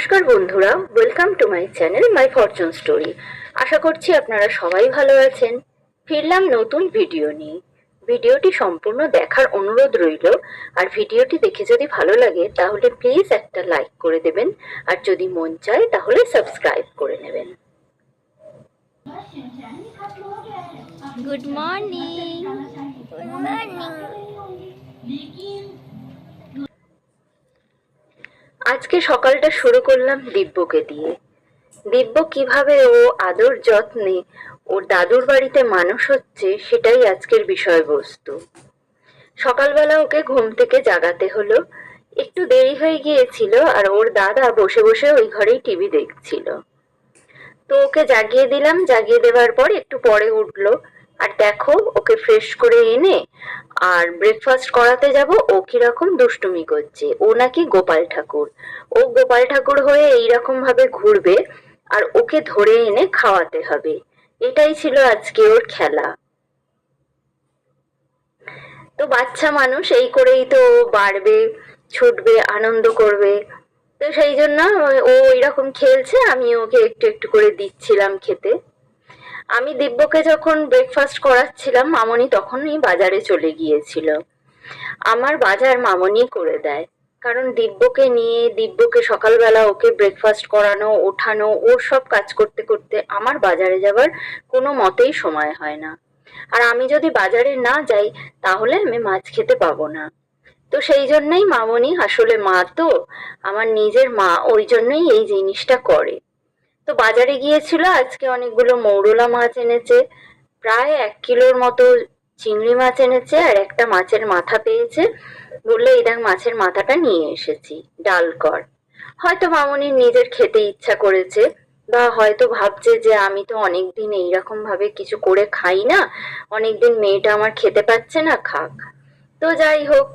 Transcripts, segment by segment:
নমস্কার বন্ধুরা welcome to my channel my fortune story আশা করছি আপনারা সবাই ভালো আছেন। ফিরলাম নতুন ভিডিও নিয়ে। ভিডিওটি সম্পূর্ণ দেখার অনুরোধ রইল। আর ভিডিওটি দেখে যদি ভালো লাগে তাহলে প্লিজ একটা লাইক করে দেবেন। আর যদি মন চায় তাহলে সাবস্ক্রাইব করে নেবেন। গুড মর্নিং গুড মর্নিং আজকে সকালটা শুরু করলাম দিব্যকে দিয়ে। দিব্য কীভাবে ও আদর যত্নে ওর দাদুর বাড়িতে মানুষ হচ্ছে সেটাই আজকের বিষয়বস্তু। সকালবেলা ওকে ঘুম থেকে জাগাতে হলো। একটু দেরি হয়ে গিয়েছিল আর ওর দাদা বসে বসে ওই ঘরেই টিভি দেখছিল। তো ওকে জাগিয়ে দিলাম। জাগিয়ে দেওয়ার পর একটু পরে উঠল। আর দেখো, ওকে ফ্রেশ করে এনে আর ব্রেকফাস্ট করাতে যাব, ও কীরকম দুষ্টুমি করছে। ও নাকি গোপাল ঠাকুর। ও গোপাল ঠাকুর হয়ে এইরকম ভাবে ঘুরবে আর ওকে ধরে এনে খাওয়াতে হবে। এটাই ছিল আজকে ওর খেলা। তো বাচ্চা মানুষ, এই করেই তো ও বাড়বে, ছুটবে, আনন্দ করবে। তো সেই জন্য ও এরকম খেলছে, আমি ওকে একটু একটু করে দিচ্ছিলাম খেতে। আমি দিব্যকে যখন ব্রেকফাস্ট করাচ্ছিলাম, মামনি তখনই বাজারে চলে গিয়েছিল। আমার বাজার মামনি করে দেয়। কারণ দিব্যকে নিয়ে, দিব্যকে সকালবেলা ওকে ব্রেকফাস্ট করানো, ওঠানো, ওর সব কাজ করতে করতে আমার বাজারে যাবার কোনো মতেই সময় হয় না। আর আমি যদি বাজারে না যাই, তাহলে আমি মাছ খেতে পাবো না। তো সেই জন্যই মামনি, আসলে মা তো, আমার নিজের মা, ওই জন্যই এই জিনিসটা করে। তো বাজারে গিয়েছিল, আজকে অনেকগুলো মৌরলা মাছ এনেছে। প্রায় এক কিলোর মতো চিংড়ি মাছ এনেছে আর একটা মাছের মাথা পেয়েছে। বললে, এই দেখ, মাছের মাথাটা নিয়ে এসেছি, ডাল কর। হয়তো মামনির নিজের খেতে ইচ্ছা করেছে, বা হয়তো ভাবছে যে আমি তো অনেকদিন এইরকম ভাবে কিছু করে খাই না, অনেকদিন মেয়েটা আমার খেতে পাচ্ছে না, খাক। তো যাই হোক,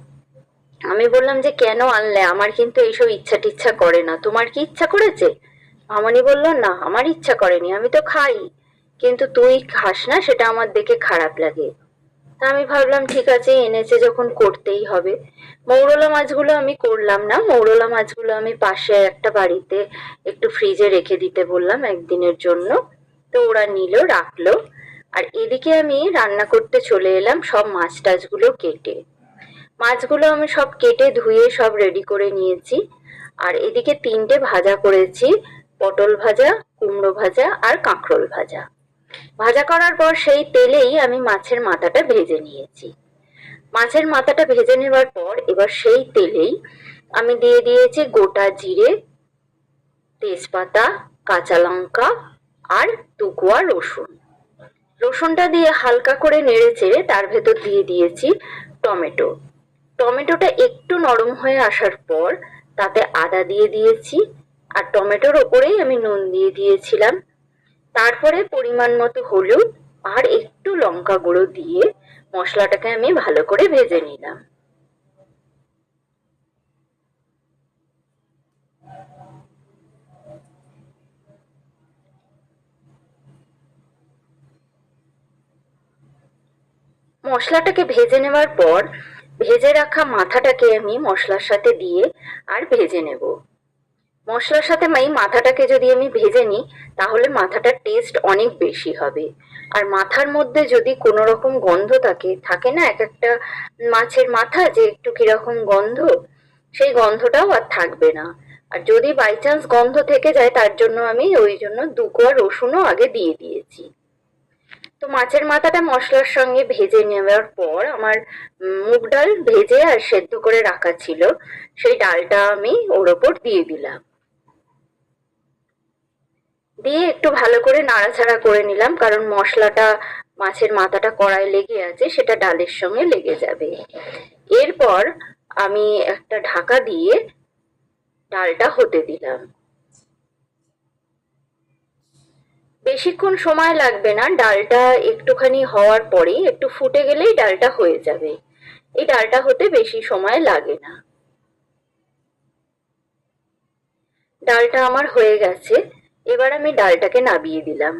আমি বললাম যে কেন আনলে? আমার কিন্তু এইসব ইচ্ছা টিচ্ছা করে না। তোমার কি ইচ্ছা করেছে? মামনি বলল, না, আমার ইচ্ছা করেনি, আমি তো খাই। কিন্তু তুই খাস না, সেটা আমার দেখে খারাপ লাগে। তা আমি ভাবলাম, ঠিক আছে, এনেছে যখন করতেই হবে। মৌরলা মাছগুলো আমি করলাম না। মৌরলা মাছগুলো আমি পাশে একটা বাড়িতে একটু ফ্রিজে রেখে দিতে বললাম একদিনের জন্য। তো ওরা নিল, রাখল। আর এদিকে আমি রান্না করতে চলে এলাম, সব মাছ টাছগুলো কেটে। মাছগুলো আমি সব কেটে ধুয়ে সব রেডি করে নিয়েছি। আর এদিকে তিনটে ভাজা করেছি। পটল ভাজা, কুমড়ো ভাজা আর কাঁকরোল ভাজা। ভাজা করার পর সেই তেলেই আমি মাছের মাথাটা ভেজে নিয়েছি। মাছের মাথাটা ভেজে নেবার পর এবার সেই তেলেই আমি দিয়ে দিয়েছি গোটা জিরে, তেজপাতা, কাঁচা লঙ্কা আর টুকুয়া রসুন। রসুনটা দিয়ে হালকা করে নেড়ে চেড়ে তার ভেতর দিয়ে দিয়েছি টমেটো। টমেটোটা একটু নরম হয়ে আসার পর তাতে আদা দিয়ে দিয়েছি আর টমেটোর ওপরেই আমি নুন দিয়ে দিয়েছিলাম। তারপরে পরিমাণ মতো হলুদ আর একটু লঙ্কা গুঁড়ো দিয়ে মশলাটাকে আমি ভালো করে ভেজে নিলাম। মশলাটাকে ভেজে নেওয়ার পর ভেজে রাখা মাথাটাকে আমি মশলার সাথে দিয়ে আর ভেজে নেব। মশলার সাথে এই মাথাটাকে যদি আমি ভেজে নিই, তাহলে মাথাটার টেস্ট অনেক বেশি হবে। আর মাথার মধ্যে যদি কোনো রকম গন্ধ থাকে থাকে না এক একটা মাছের মাথা যে একটু কীরকম গন্ধ, সেই গন্ধটাও আর থাকবে না। আর যদি বাই চান্স গন্ধ থেকে যায়, তার জন্য আমি ওই জন্য দু কোয়া রসুনও আগে দিয়ে দিয়েছি। তো মাছের মাথাটা মশলার সঙ্গে ভেজে নেওয়ার পর আমার মুগ ডাল ভেজে আর সেদ্ধ করে রাখা ছিল, সেই ডালটা আমি ওর ওপর দিয়ে দিলাম। দিয়ে একটু ভালো করে নাড়াচাড়া করে নিলাম, কারণ মশলাটা, মাছের মাথাটা কড়াই লেগে আছে, সেটা ডালের সঙ্গে লেগে যাবে। এরপর আমি একটা ঢাকা দিয়ে ডালটা হতে দিলাম। বেশিক্ষণ সময় লাগবে না, ডালটা একটুখানি হওয়ার পরেই, একটু ফুটে গেলেই ডালটা হয়ে যাবে। এই ডালটা হতে বেশি সময় লাগে না। ডালটা আমার হয়ে গেছে। এবার আমি ডালটাকে নামিয়ে দিলাম।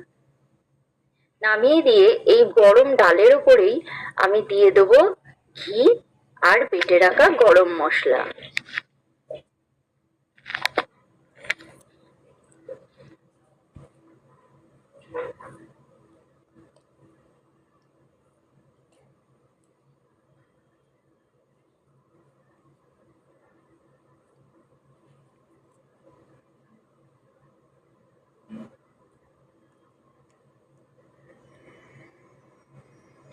নামিয়ে দিয়ে এই গরম ডালের উপরেই আমি দিয়ে দেব ঘি আর পেটে রাখা গরম মশলা।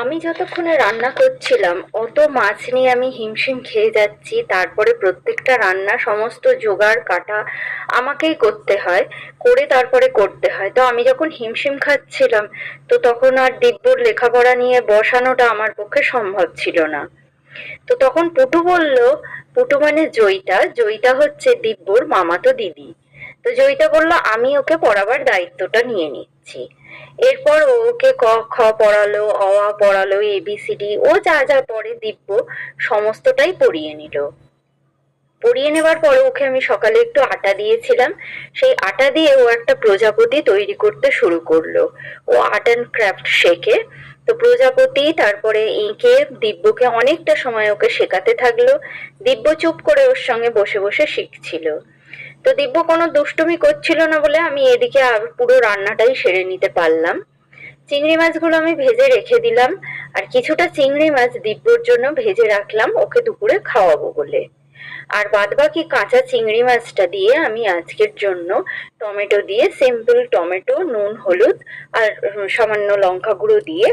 আমি যতক্ষণে রান্না করছিলাম, অত মাছ নিয়ে আমি হিমশিম খেয়ে যাচ্ছি। তারপরে প্রত্যেকটা রান্না, সমস্ত জোগাড়, কাটা আমাকেই করতে হয়, করে তারপরে করতে হয়। তো আমি যখন হিমশিম খাচ্ছিলাম, তো তখন আর দিব্যর লেখাপড়া নিয়ে বসানোটা আমার পক্ষে সম্ভব ছিল না। তো তখন পুটু বলল, পুটু মানে জয়িতা। জয়িতা হচ্ছে দিব্যর মামাতো দিদি। তো জয়িতা বলল, আমি ওকে পড়াবার দায়িত্বটা নিয়ে নিচ্ছি। এরপর ওকে ক, খ পড়ালো, অ আ পড়ালো এবিসিডি ও যা যা পড়ে দিব্য, সমস্তটাই পড়িয়ে নিল। পড়িয়ে নেবার পরে ওকে আমি সকালে একটু আটা দিয়েছিলাম। সেই আটা দিয়ে ও একটা প্রজাপতি তৈরি করতে শুরু করল। ও আর্ট অ্যান্ড ক্রাফট শেখে। তো প্রজাপতি, তারপরে এঁকে দিব্যকে অনেকটা সময় ওকে শেখাতে থাকল। দিব্য চুপ করে ওর সঙ্গে বসে বসে শিখছিল। তো দিব্য কোনো দুষ্টুমি করছিল না বলে আমি এদিকে আর পুরো রান্নাটাই সেরে নিতে পারলাম। চিংড়ি মাছগুলো আমি ভেজে রেখে দিলাম, আর কিছুটা চিংড়ি মাছ দিব্যর জন্য ভেজে রাখলাম, ওকে দুপুরে খাওয়াবো বলে। আর বাদবাকি কাঁচা চিংড়ি মাছটা দিয়ে আমি আজকের জন্য টমেটো দিয়ে সিম্পল টমেটো, নুন, হলুদ, আর সামান্য লঙ্কা গুঁড়ো দিয়ে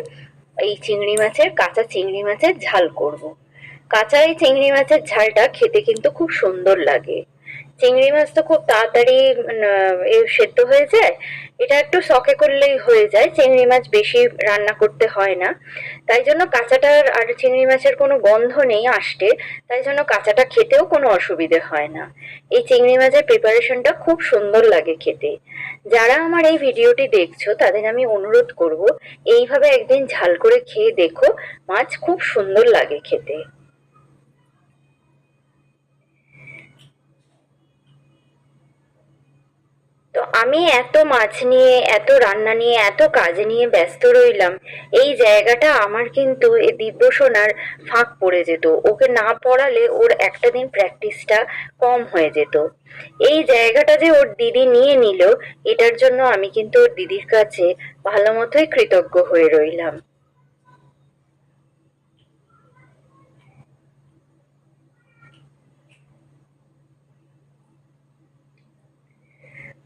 এই চিংড়ি মাছের, কাঁচা চিংড়ি মাছের ঝাল করব। কাঁচা এই চিংড়ি মাছের ঝালটা খেতে কিন্তু খুব সুন্দর লাগে। চিংড়ি মাছ তো খুব তাড়াতাড়ি সেদ্ধ হয়ে যায়। এটা একটু শখে করলেই হয়ে যায়, চিংড়ি মাছ বেশি রান্না করতে হয় না। তাই জন্য কাঁচাটার আর চিংড়ি মাছের কোনো গন্ধ নেই আসতে, তাই জন্য কাঁচাটা খেতেও কোনো অসুবিধে হয় না। এই চিংড়ি মাছের প্রিপারেশনটা খুব সুন্দর লাগে খেতে। যারা আমার এই ভিডিওটি দেখছ, তাদের আমি অনুরোধ করব, এইভাবে একদিন ঝাল করে খেয়ে দেখো, মাছ খুব সুন্দর লাগে খেতে। তো আমি এত মাছ নিয়ে, এত রান্না নিয়ে, এত কাজ নিয়ে ব্যস্ত রইলাম। এই জায়গাটা আমার কিন্তু এ দিব্যসোনার ফাঁক পড়ে যেত। ওকে না পড়ালে ওর একটা দিন প্র্যাকটিসটা কম হয়ে যেত। এই জায়গাটা যে ওর দিদি নিয়ে নিল, এটার জন্য আমি কিন্তু ওর দিদির কাছে ভালো মতোই কৃতজ্ঞ হয়ে রইলাম।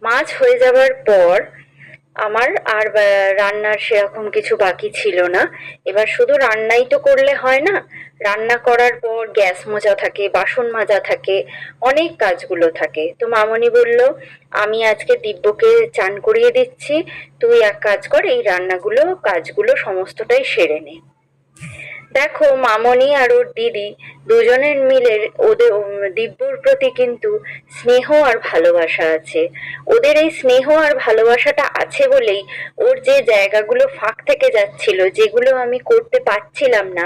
মাছ হয়ে যাবার পর আমার আর রান্নার সেরকম কিছু বাকি ছিল না। এবার শুধু রান্নাই তো করলে হয় না, রান্না করার পর গ্যাস মোজা থাকে, বাসন মাজা থাকে, অনেক কাজগুলো থাকে। তো মামনি বলল, আমি আজকে দিব্যকে চান করিয়ে দিচ্ছি, তুই এক কাজ কর, এই রান্নাগুলো, কাজগুলো সমস্তটাই সেরে নে। দেখো মামনি আর ওর দিদি দুজনের মিলে ওদের দিব্যর প্রতি কিন্তু স্নেহ আর ভালোবাসা আছে। ওদের এই স্নেহ আর ভালোবাসাটা আছে বলেই ওর যে জায়গাগুলো ফাঁক থেকে যাচ্ছিল, যেগুলো আমি করতে পারছিলাম না,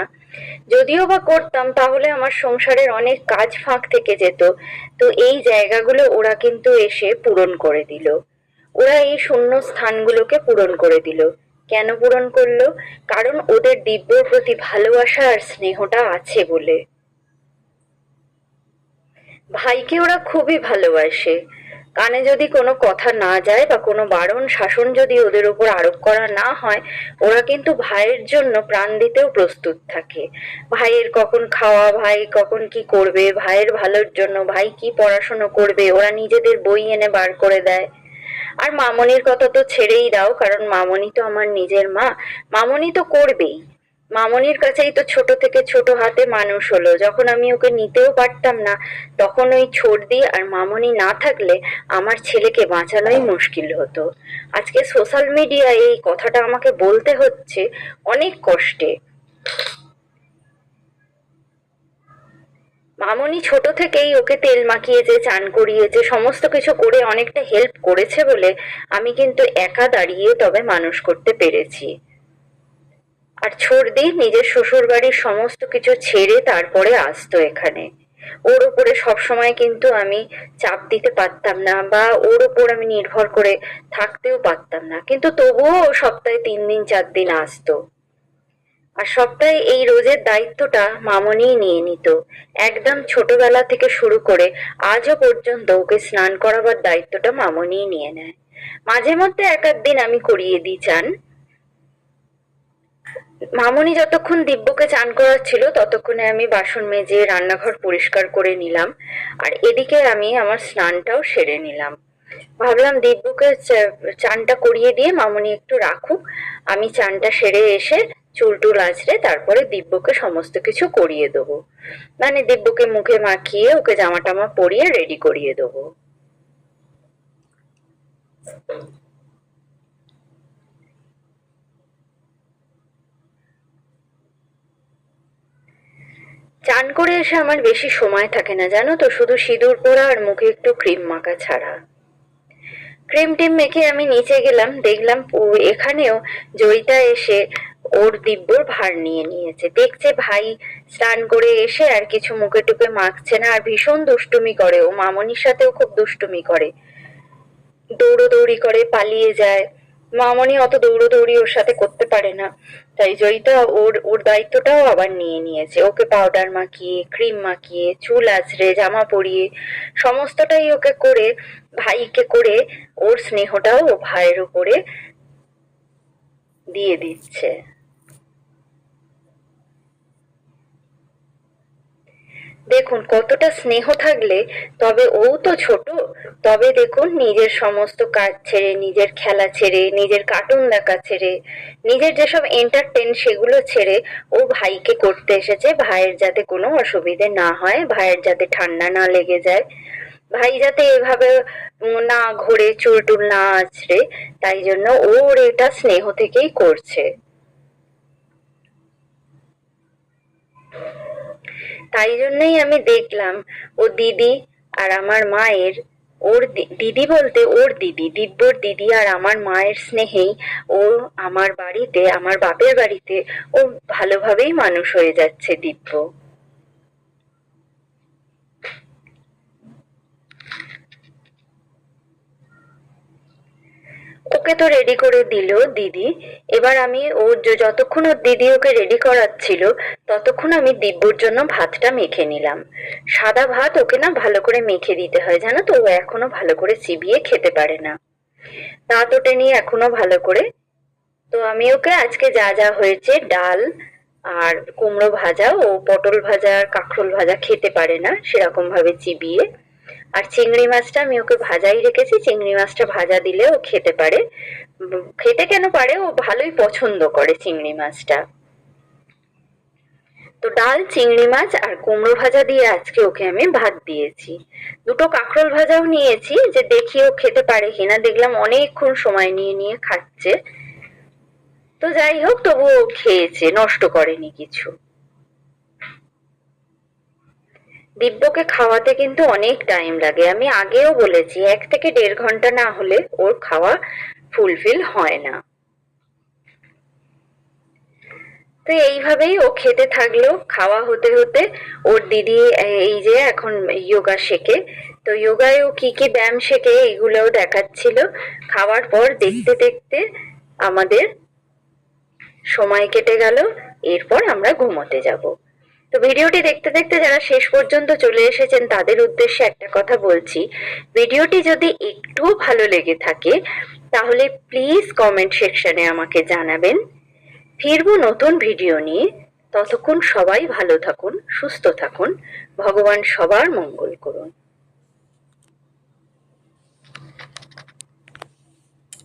যদিও বা করতাম, তাহলে আমার সংসারের অনেক কাজ ফাঁক থেকে যেত। তো এই জায়গাগুলো ওরা কিন্তু এসে পূরণ করে দিল। ওরা এই শূন্য স্থানগুলোকে পূরণ করে দিল। কেন পূরণ করল? কারণ ওদের দিব্যর প্রতি ভালোবাসা আর স্নেহটা আছে বলে। ভাইকে ওরা খুবই ভালোবাসে। কানে যদি কোনো কথা না যায় বা কোনো বারণ শাসন যদি ওদের উপর আরোপ করা না হয়, ওরা কিন্তু ভাইয়ের জন্য প্রাণ দিতেও প্রস্তুত থাকে। ভাইয়ের কখন খাওয়া, ভাই কখন কি করবে, ভাইয়ের ভালোর জন্য ভাই কি পড়াশুনো করবে, ওরা নিজেদের বই এনে বার করে দেয়। আর মামনির কথা তো ছেড়েই দাও, কারণ মামনি তো আমার নিজের মা। মামনি তো করবেই। মামনির কাছেই তো ছোট থেকে ছোট হাতে মানুষ হলো। যখন আমি ওকে নিতেও পারতাম না, তখন ওই ছোটদি আর মামনি না থাকলে আমার ছেলেকে বাঁচানোই মুশকিল হতো। আজকে সোশ্যাল মিডিয়ায় এই কথাটা আমাকে বলতে হচ্ছে অনেক কষ্টে। মামনি ছোট থেকেই ওকে তেল মাখিয়েছে চান করিয়েছে সমস্ত কিছু করে অনেকটা হেল্প করেছে বলে আমি কিন্তু একা দাঁড়িয়ে তবে মানুষ করতে পেরেছি। আর ছর্দি নিজের শ্বশুর বাড়ির সমস্ত কিছু ছেড়ে তারপরে আসতো এখানে। ওর উপরে সবসময় কিন্তু আমি চাপ দিতে পারতাম না বা ওর উপর আমি নির্ভর করে থাকতেও পারতাম না। কিন্তু তবুও সপ্তাহে তিন দিন, চার দিন আসতো। আর সপ্তাহে এই রোজের দায়িত্বটা মামনিই নিয়ে নিত। একদম ছোটবেলা থেকে শুরু করে আজও পর্যন্ত ওকে স্নান করাবার দায়িত্বটা মামনিই নিয়ে নেয়। মাঝে মধ্যে এক দিন আমি করিয়ে দিই চান। মামনি যতক্ষণ দিব্যকে চান করাচ্ছিল ততক্ষণে আমি বাসন মেজে রান্নাঘর পরিষ্কার করে নিলাম। আর এদিকে আমি আমার স্নানটাও সেরে নিলাম। ভাবলাম দিব্যকে চানটা করিয়ে দিয়ে মামনি একটু রাখুক। আমি চানটা সেরে এসে চুল টুল আঁচড়ে তারপরে দিব্যকে সমস্ত কিছু করিয়ে দেবো। মানে দিব্যকে মুখে মাখিয়ে ওকে জামা টামা পরিয়ে রেডি করিয়ে দেবো। চান করে এসে আমার বেশি সময় থাকে না, জানো তো? শুধু সিঁদুর পোড়া আর মুখে একটু ক্রিম মাখা ছাড়া। ক্রিম টিম মেখে আমি নিচে গেলাম, দেখলাম এখানেও জয়িতা এসে ওর দিব্যর ভার নিয়ে নিয়েছে। দেখছে ভাই স্নান করে এসে আর কিছু মুখে টুপে মাখছে না আর ভীষণ দুষ্টুমি করে। ও মামনির সাথেও খুব দুষ্টুমি করে। দৌড়োদৌড়ি করে পালিয়ে যায়। মামনি অত দৌড়োদৌড়ি ওর সাথে করতে পারে না। তাই জয়িতা ওর ওর দায়িত্বটাও আবার নিয়ে নিয়েছে। ওকে পাউডার মাখিয়ে ক্রিম মাখিয়ে, চুল আঁচড়ে জামা পরিয়ে, সমস্তটাই ওকে করে, ভাইকে করে ওর স্নেহটাও ও ভাইয়ের উপরে দিয়ে দিচ্ছে। দেখুন, কতটা স্নেহ থাকলে, তবে ও তো ছোট। তবে দেখুন, নিজের সমস্ত কাজ ছেড়ে, নিজের খেলা ছেড়ে, নিজের কার্টুন দেখা ছেড়ে, নিজের যেসব এন্টারটেন সেগুলো ছেড়ে, ও ভাইকে করতে এসেছে। ভাইয়ের যাতে কোনো অসুবিধে না হয়, ভাইয়ের যাতে ঠান্ডা না লেগে যায়। ভাই যাতে এভাবে না ঘোরে, চুল টুল না আছড়ে, তাই জন্য ওর এটা স্নেহ থেকেই করছে। তাই জন্যই আমি দেখলাম, ও দিদি আর আমার মায়ের, ওর দিদি বলতে ওর দিদি, দিব্যর দিদি আর আমার মায়ের স্নেহেই ও আমার বাড়িতে, আমার বাপের বাড়িতে ও ভালোভাবেই মানুষ হয়ে যাচ্ছে দিব্য। ওকে তো রেডি করে দিল দিদি। এবার আমি ও যতক্ষণ ওর দিদি ওকে রেডি করাচ্ছিল, ততক্ষণ আমি দিব্যর জন্য ভাতটা মেখে নিলাম। সাদা ভাত ওকে না ভালো করে মেখে দিতে হয়, জানো তো? ও এখনও ভালো করে চিবিয়ে খেতে পারে না। দাঁত ওটে নিয়ে এখনও ভালো করে। তো আমি ওকে আজকে যা যা হয়েছে, ডাল আর কুমড়ো ভাজা ও পটল ভাজা, কাঁকরোল ভাজা খেতে পারে না সেরকম ভাবে চিবিয়ে। আর চিংড়ি মাছটা আমি ওকে ভাজাই রেখেছি। চিংড়ি মাছটা ভাজা দিলে ও খেতে পারে। খেতে কেন পারে? ও ভালোই পছন্দ করে চিংড়ি মাছটা। তো ডাল, চিংড়ি মাছ আর কুমড়ো ভাজা দিয়ে আজকে ওকে আমি ভাত দিয়েছি। দুটো কাঁকরোল ভাজাও নিয়েছি যে দেখি ও খেতে পারে কিনা। দেখলাম অনেকক্ষণ সময় নিয়ে নিয়ে খাচ্ছে। তো যাই হোক তবু ও খেয়েছে, নষ্ট করেনি কিছু। দিব্যকে খাওয়াতে কিন্তু অনেক টাইম লাগে। আমি আগেও বলেছি, এক থেকে দেড় ঘণ্টা না হলে ওর খাওয়া ফুলফিল হয় না। তো এইভাবেই ও খেতে থাকল। খাওয়া হতে হতে ওর দিদি এই যে এখন যোগা শেখে। তো যোগায় ও কি কি ব্যায়াম শেখে এগুলোও দেখাচ্ছিল। খাওয়ার পর দেখতে দেখতে আমাদের সময় কেটে গেল। এরপর আমরা ঘুমোতে যাব। তো ভিডিওটি দেখতে দেখতে যারা শেষ পর্যন্ত চলে এসেছেন, তাদের উদ্দেশ্যে একটা কথা বলছি। ভিডিওটি যদি একটু ভালো লেগে থাকে, তাহলে প্লিজ কমেন্ট সেকশনে আমাকে জানাবেন। ফিরবো নতুন ভিডিও নিয়ে। ততক্ষণ সবাই ভালো থাকুন, সুস্থ থাকুন। ভগবান সবার মঙ্গল করুন।